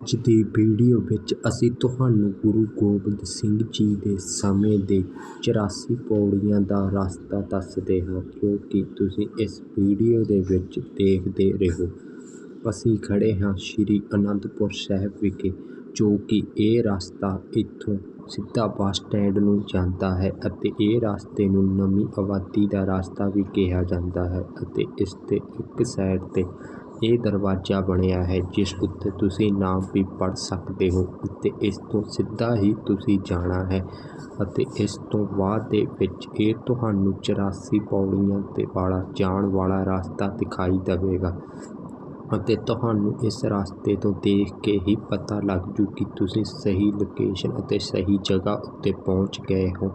ਅੱਜ ਦੀ ਵੀਡੀਓ ਵਿੱਚ ਅਸੀਂ ਤੁਹਾਨੂੰ ਗੁਰੂ ਗੋਬਿੰਦ ਸਿੰਘ ਜੀ ਦੇ ਸਮੇਂ ਦੇ ਚੁਰਾਸੀ ਪੌੜੀਆਂ ਦਾ ਰਸਤਾ ਦੱਸਦੇ ਹਾਂ, ਜੋ ਕਿ ਤੁਸੀਂ ਇਸ ਵੀਡੀਓ ਦੇ ਵਿੱਚ ਦੇਖਦੇ ਰਹੋ। ਅਸੀਂ ਖੜ੍ਹੇ ਹਾਂ ਸ਼੍ਰੀ ਅਨੰਦਪੁਰ ਸਾਹਿਬ ਵਿਖੇ, ਜੋ ਕਿ ਇਹ ਰਸਤਾ ਇੱਥੋਂ ਸਿੱਧਾ ਬੱਸ ਸਟੈਂਡ ਨੂੰ ਜਾਂਦਾ ਹੈ ਅਤੇ ਇਹ ਰਸਤੇ ਨੂੰ ਨਵੀਂ ਆਬਾਦੀ ਦਾ ਰਸਤਾ ਵੀ ਕਿਹਾ ਜਾਂਦਾ ਹੈ ਅਤੇ ਇਸ ਦੇ ਇੱਕ ਸਾਈਡ 'ਤੇ ਇਹ ਦਰਵਾਜ਼ਾ ਬਣਿਆ ਹੈ ਜਿਸ ਉੱਤੇ ਤੁਸੀਂ ਨਾਮ ਵੀ ਪੜ੍ਹ ਸਕਦੇ ਹੋ ਅਤੇ ਇਸ ਤੋਂ ਸਿੱਧਾ ਹੀ ਤੁਸੀਂ ਜਾਣਾ ਹੈ ਅਤੇ ਇਸ ਤੋਂ ਬਾਅਦ ਦੇ ਵਿੱਚ ਇਹ ਤੁਹਾਨੂੰ ਚੁਰਾਸੀ ਪੌੜੀਆਂ 'ਤੇ ਵਾਲਾ ਜਾਣ ਵਾਲਾ ਰਸਤਾ ਦਿਖਾਈ ਦੇਵੇਗਾ। ਅਤੇ ਤੁਹਾਨੂੰ ਇਸ ਰਸਤੇ ਤੋਂ ਦੇਖ ਕੇ ਹੀ ਪਤਾ ਲੱਗ ਜੂ ਕਿ ਤੁਸੀਂ ਸਹੀ ਲੋਕੇਸ਼ਨ ਅਤੇ ਸਹੀ ਜਗ੍ਹਾ ਉੱਤੇ ਪਹੁੰਚ ਗਏ ਹੋ।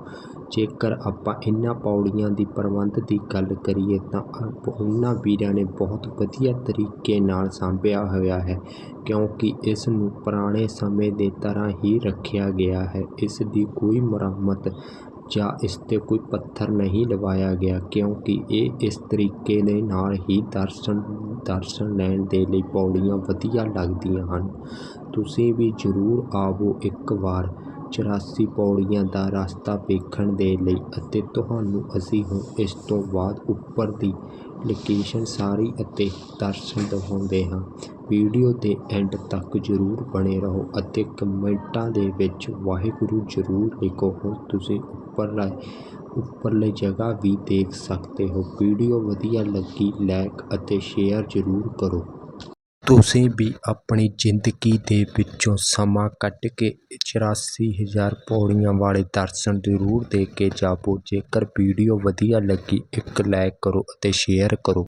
ਜੇਕਰ ਆਪਾਂ ਇਹਨਾਂ ਪੌੜੀਆਂ ਦੀ ਪ੍ਰਬੰਧ ਦੀ ਗੱਲ ਕਰੀਏ ਤਾਂ ਉਹਨਾਂ ਵੀਰਾਂ ਨੇ ਬਹੁਤ ਵਧੀਆ ਤਰੀਕੇ ਨਾਲ ਸਾਂਭਿਆ ਹੋਇਆ ਹੈ, ਕਿਉਂਕਿ ਇਸ ਨੂੰ ਪੁਰਾਣੇ ਸਮੇਂ ਦੇ ਤਰ੍ਹਾਂ ਹੀ ਰੱਖਿਆ ਗਿਆ ਹੈ। ਇਸ ਦੀ ਕੋਈ ਮੁਰੰਮਤ ਜਾਂ ਇਸ 'ਤੇ ਕੋਈ ਪੱਥਰ ਨਹੀਂ ਲਵਾਇਆ ਗਿਆ ਕਿਉਂਕਿ ਇਹ ਇਸ ਤਰੀਕੇ ਦੇ ਨਾਲ ਹੀ ਦਰਸ਼ਨ ਦਰਸ਼ਨ ਲੈਣ ਦੇ ਲਈ ਪੌੜੀਆਂ ਵਧੀਆ ਲੱਗਦੀਆਂ ਹਨ। ਤੁਸੀਂ ਵੀ ਜ਼ਰੂਰ ਆਵੋ ਇੱਕ ਵਾਰ ਚੁਰਾਸੀ ਪੌੜੀਆਂ ਦਾ ਰਸਤਾ ਵੇਖਣ ਦੇ ਲਈ ਅਤੇ ਤੁਹਾਨੂੰ ਅਸੀਂ ਹੁਣ ਇਸ ਤੋਂ ਬਾਅਦ ਉੱਪਰ ਦੀ ਲੋਕੇਸ਼ਨ ਸਾਰੀ ਅਤੇ ਦਰਸ਼ਨ ਦਿਖਾਉਂਦੇ ਹਾਂ। ਵੀਡੀਓ ਦੇ ਐਂਡ ਤੱਕ ਜ਼ਰੂਰ ਬਣੇ ਰਹੋ ਅਤੇ ਕਮੈਂਟਾਂ ਦੇ ਵਿੱਚ ਵਾਹਿਗੁਰੂ ਜ਼ਰੂਰ ਲਿਖੋ। ਹੁਣ ਤੁਸੀਂ ਉੱਪਰਲਾ ਉੱਪਰਲੇ ਜਗ੍ਹਾ ਵੀ ਦੇਖ ਸਕਦੇ ਹੋ। ਵੀਡੀਓ ਵਧੀਆ ਲੱਗੀ ਲਾਈਕ ਅਤੇ ਸ਼ੇਅਰ ਜ਼ਰੂਰ ਕਰੋ। ਤੁਸੀਂ ਵੀ ਆਪਣੀ ਜ਼ਿੰਦਗੀ ਦੇ ਵਿੱਚੋਂ ਸਮਾਂ ਕੱਢ ਕੇ ਚੁਰਾਸੀ ਹਜ਼ਾਰ ਪੌੜੀਆਂ ਵਾਲੇ ਦਰਸ਼ਨ ਜ਼ਰੂਰ ਦੇ ਕੇ ਜਾਵੋ। ਜੇਕਰ ਵੀਡੀਓ ਵਧੀਆ ਲੱਗੀ, ਇੱਕ ਲਾਈਕ ਕਰੋ ਅਤੇ ਸ਼ੇਅਰ ਕਰੋ।